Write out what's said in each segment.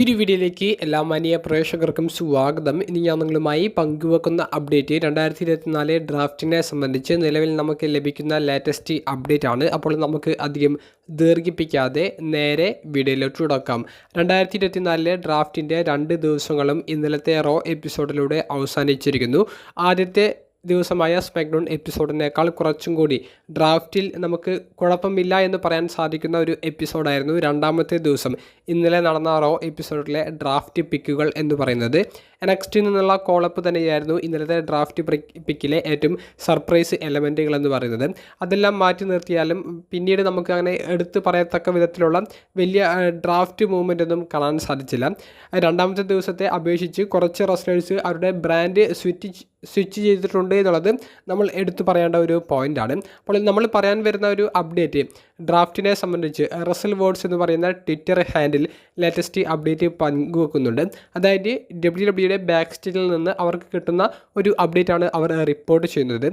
ഈ വീഡിയോയിലേക്ക് എല്ലാ മാനിയ പ്രേക്ഷകർക്കും സ്വാഗതം. ഇനി ഞാൻ നിങ്ങളുമായി പങ്കുവെക്കുന്ന അപ്ഡേറ്റ് രണ്ടായിരത്തി ഇരുപത്തിനാല് ഡ്രാഫ്റ്റിനെ സംബന്ധിച്ച് നിലവിൽ നമുക്ക് ലഭിക്കുന്ന ലേറ്റസ്റ്റ് അപ്ഡേറ്റ് ആണ്. അപ്പോൾ നമുക്ക് അധികം ദീർഘിപ്പിക്കാതെ നേരെ വീഡിയോയിലോട്ട് തുടക്കാം രണ്ടായിരത്തി ഇരുപത്തിനാലിലെ ഡ്രാഫ്റ്റിന്റെ രണ്ട് ദിവസങ്ങളും ഇന്നലത്തെ റോ എപ്പിസോഡിലൂടെ അവസാനിച്ചിരിക്കുന്നു. ആദ്യത്തെ ദിവസമായ സ്മാക്ഡൗൺ എപ്പിസോഡിനേക്കാൾ കുറച്ചും കൂടി ഡ്രാഫ്റ്റിൽ നമുക്ക് കുഴപ്പമില്ല എന്ന് പറയാൻ സാധിക്കുന്ന ഒരു എപ്പിസോഡായിരുന്നു രണ്ടാമത്തെ ദിവസം. ഇന്നലെ നടന്ന റോ എപ്പിസോഡിലെ ഡ്രാഫ്റ്റ് പിക്കുകൾ എന്ന് പറയുന്നത്. നെക്സ്റ്റിൽ നിന്നുള്ള കോളപ്പ് തന്നെയായിരുന്നു ഇന്നലത്തെ ഡ്രാഫ്റ്റ് പിക്കിലെ ഏറ്റവും സർപ്രൈസ് എലമെന്റുകൾ എന്ന് പറയുന്നത്. അതെല്ലാം മാറ്റി നിർത്തിയാലും പിന്നീട് നമുക്ക് അങ്ങനെ എടുത്തു പറയത്തക്ക വിധത്തിലുള്ള വലിയ ഡ്രാഫ്റ്റ് മൂവ്മെന്റ് ഒന്നും കാണാൻ സാധിച്ചില്ല. രണ്ടാമത്തെ ദിവസത്തെ അപേക്ഷിച്ച് കുറച്ച് റെസ്ലേഴ്സ് അവരുടെ ബ്രാൻഡ് സ്വിച്ച് സ്വിച്ച് ചെയ്തിട്ടുണ്ട് എന്നുള്ളത് നമ്മൾ എടുത്തു പറയേണ്ട ഒരു പോയിന്റാണ് അപ്പോൾ നമ്മൾ പറയാൻ വരുന്ന ഒരു അപ്ഡേറ്റ് ഡ്രാഫ്റ്റിനെ സംബന്ധിച്ച് റസൽ വേർഡ്സ് എന്ന് പറയുന്ന ട്വിറ്റർ ഹാൻഡിൽ ലേറ്റസ്റ്റ് അപ്ഡേറ്റ് പങ്കുവെക്കുന്നുണ്ട്. അതായത് ഡബ്ല്യു ഡബ്ല്യുടെ ബാക്ക് സ്റ്റേജിൽ നിന്ന് അവർക്ക് കിട്ടുന്ന ഒരു അപ്ഡേറ്റാണ് അവർ റിപ്പോർട്ട് ചെയ്യുന്നത്.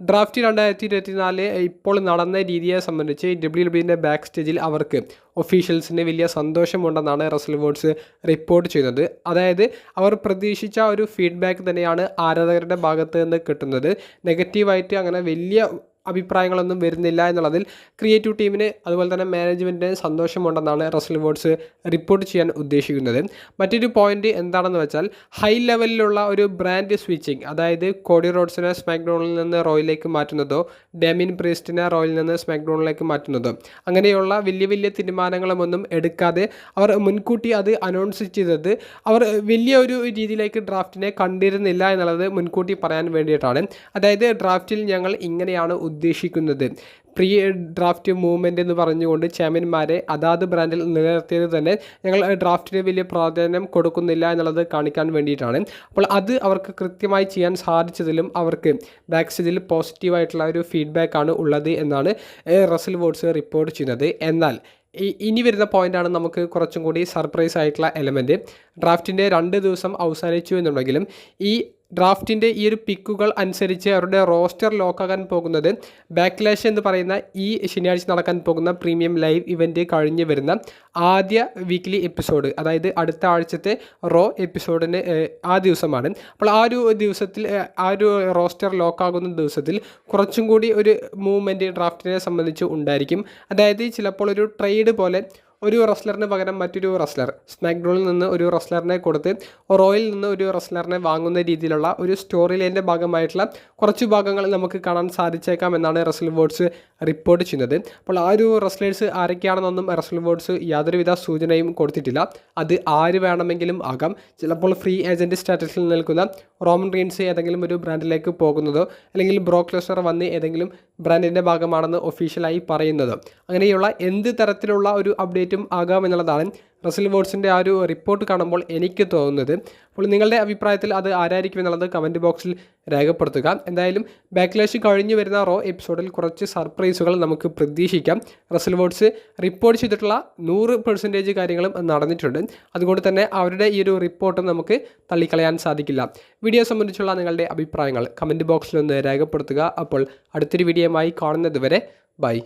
ഡ്രാഫ്റ്റ് രണ്ടായിരത്തി ഇരുപത്തിനാല് ഇപ്പോൾ നടന്ന രീതിയെ സംബന്ധിച്ച് ഡബ്ല്യു ഡബ്ല്യുവിന്റെ ബാക്ക് സ്റ്റേജിൽ അവർക്ക് ഒഫീഷ്യൽസിന് വലിയ സന്തോഷമുണ്ടെന്നാണ് റസൽ വേർഡ്സ് റിപ്പോർട്ട് ചെയ്യുന്നത്. അതായത് അവർ പ്രതീക്ഷിച്ച ഒരു ഫീഡ്ബാക്ക് തന്നെയാണ് ആരാധകരുടെ ഭാഗത്ത് നിന്ന് കിട്ടുന്നത്. നെഗറ്റീവായിട്ട് അങ്ങനെ വലിയ അഭിപ്രായങ്ങളൊന്നും വരുന്നില്ല എന്നുള്ളതിൽ ക്രിയേറ്റീവ് ടീമിന് അതുപോലെ തന്നെ മാനേജ്മെന്റിന് സന്തോഷമുണ്ടെന്നാണ് റസൽ വേർഡ്സ് റിപ്പോർട്ട് ചെയ്യാൻ ഉദ്ദേശിക്കുന്നത്. മറ്റൊരു പോയിന്റ് എന്താണെന്ന് വെച്ചാൽ ഹൈ ലെവലിലുള്ള ഒരു ബ്രാൻഡ് സ്വിച്ചിങ് അതായത് കോഡി റോഡ്സിനെ സ്മാക്ഡോണിൽ നിന്ന് റോയിലേക്ക് മാറ്റുന്നതോ ഡെമിൻ പ്രീസ്റ്റിനെ റോയിൽ നിന്ന് സ്മാക്ഡോണിലേക്ക് മാറ്റുന്നതോ അങ്ങനെയുള്ള വലിയ വലിയ തീരുമാനങ്ങളുമൊന്നും എടുക്കാതെ അവർ മുൻകൂട്ടി അത് അനൗൺസ് ചെയ്തത് അവർ വലിയ ഒരു രീതിയിലേക്ക് ഡ്രാഫ്റ്റിനെ കണ്ടിരുന്നില്ല എന്നുള്ളത് മുൻകൂട്ടി പറയാൻ വേണ്ടിയിട്ടാണ്. അതായത് ഡ്രാഫ്റ്റിൽ ഞങ്ങൾ ഇങ്ങനെയാണ് ഉദ്ദേശിക്കുന്നത്. പ്രീ ഡ്രാഫ്റ്റ് മൂവ്മെന്റ് എന്ന് പറഞ്ഞുകൊണ്ട് ചാമ്പ്യന്മാരെ അതാത് ബ്രാൻഡിൽ നിലനിർത്തിയത് തന്നെ ഞങ്ങൾ ഡ്രാഫ്റ്റിന് വലിയ പ്രാധാന്യം കൊടുക്കുന്നില്ല എന്നുള്ളത് കാണിക്കാൻ വേണ്ടിയിട്ടാണ്. അപ്പോൾ അത് അവർക്ക് കൃത്യമായി ചെയ്യാൻ സാധിച്ചതിലും അവർക്ക് ബാക്ക് സ്റ്റേജിൽ പോസിറ്റീവായിട്ടുള്ള ഒരു ഫീഡ്ബാക്കാണ് ഉള്ളത് എന്നാണ് റസൽ വോട്ട്സ് റിപ്പോർട്ട് ചെയ്യുന്നത്. എന്നാൽ ഇനി വരുന്ന പോയിന്റാണ് നമുക്ക് കുറച്ചും കൂടി സർപ്രൈസ് ആയിട്ടുള്ള എലമെന്റ് ഡ്രാഫ്റ്റിന്റെ രണ്ട് ദിവസം അവസാനിച്ചു എന്നുണ്ടെങ്കിലും ഈ ഡ്രാഫ്റ്റിന്റെ ഈ ഒരു പിക്കുകൾ അനുസരിച്ച് അവരുടെ റോസ്റ്റർ ലോക്കാകാൻ പോകുന്നത് ബാക്ക്ലാഷ് എന്ന് പറയുന്ന ഈ ശനിയാഴ്ച നടക്കാൻ പോകുന്ന പ്രീമിയം ലൈവ് ഇവന്റ് കഴിഞ്ഞ് വരുന്ന ആദ്യ വീക്ക്ലി എപ്പിസോഡ് അതായത് അടുത്ത ആഴ്ചത്തെ റോ എപ്പിസോഡിന് ആ ദിവസമാണ്. അപ്പോൾ ആ ഒരു ദിവസത്തിൽ ആ ഒരു റോസ്റ്റർ ലോക്കാകുന്ന ദിവസത്തിൽ കുറച്ചും കൂടി ഒരു മൂവ്മെന്റ് ഡ്രാഫ്റ്റിനെ സംബന്ധിച്ച് ഉണ്ടായിരിക്കും. അതായത് ചിലപ്പോൾ ഒരു ട്രേഡ് പോലെ ഒരു റസ്ലറിന് പകരം മറ്റൊരു റസ്ലർ സ്മാക്ഡോണിൽ നിന്ന് ഒരു റസ്ലറിനെ കൊടുത്ത് റോയിൽ നിന്ന് ഒരു റസ്ലറിനെ വാങ്ങുന്ന രീതിയിലുള്ള ഒരു സ്റ്റോറി ലൈന്റെ ഭാഗമായിട്ടുള്ള കുറച്ച് ഭാഗങ്ങൾ നമുക്ക് കാണാൻ സാധിച്ചേക്കാം എന്നാണ് റസ്ൽ വേർഡ്സ് റിപ്പോർട്ട് ചെയ്യുന്നത്. അപ്പോൾ ആ ഒരു റസ്ലേഴ്സ് ആരൊക്കെയാണെന്നൊന്നും റസ്ൽ വേർഡ്സ് യാതൊരുവിധ സൂചനയും കൊടുത്തിട്ടില്ല. അത് ആര് വേണമെങ്കിലും ആകാം. ചിലപ്പോൾ ഫ്രീ ഏജന്റ് സ്റ്റാറ്റസിൽ നിൽക്കുന്ന റോമൻ റീൻസ് ഏതെങ്കിലും ഒരു ബ്രാൻഡിലേക്ക് പോകുന്നതോ അല്ലെങ്കിൽ ബ്രോക്ലോസർ വന്ന് ഏതെങ്കിലും ബ്രാൻഡിന്റെ ഭാഗമാണെന്ന് ഒഫീഷ്യലായി പറയുന്നത്. അങ്ങനെയുള്ള എന്ത് തരത്തിലുള്ള ഒരു അപ്ഡേറ്റും ആകാം ആകാമെന്നുള്ളതാണ് റസൽ വേർഡ്സിന്റെ ആ ഒരു റിപ്പോർട്ട് കാണുമ്പോൾ എനിക്ക് തോന്നുന്നത് അപ്പോൾ നിങ്ങളുടെ അഭിപ്രായത്തിൽ അത് ആരായിരിക്കും എന്നുള്ളത് കമന്റ് ബോക്സിൽ രേഖപ്പെടുത്തുക. എന്തായാലും ബാക്ക്ലാഷ് കഴിഞ്ഞു വരുന്ന റോ എപ്പിസോഡിൽ കുറച്ച് സർപ്രൈസുകൾ നമുക്ക് പ്രതീക്ഷിക്കാം. റസൽ വേർഡ്സ് റിപ്പോർട്ട് ചെയ്തിട്ടുള്ള നൂറ് പെർസെന്റേജ് കാര്യങ്ങളും നടന്നിട്ടുണ്ട്. അതുകൊണ്ട് തന്നെ അവരുടെ ഈ ഒരു റിപ്പോർട്ടും നമുക്ക് തള്ളിക്കളയാൻ സാധിക്കില്ല. വീഡിയോ സംബന്ധിച്ചുള്ള നിങ്ങളുടെ അഭിപ്രായങ്ങൾ കമന്റ് ബോക്സിൽ ഒന്ന് രേഖപ്പെടുത്തുക. അപ്പോൾ അടുത്തൊരു വീഡിയോയുമായി കാണുന്നത് വരെ ബൈ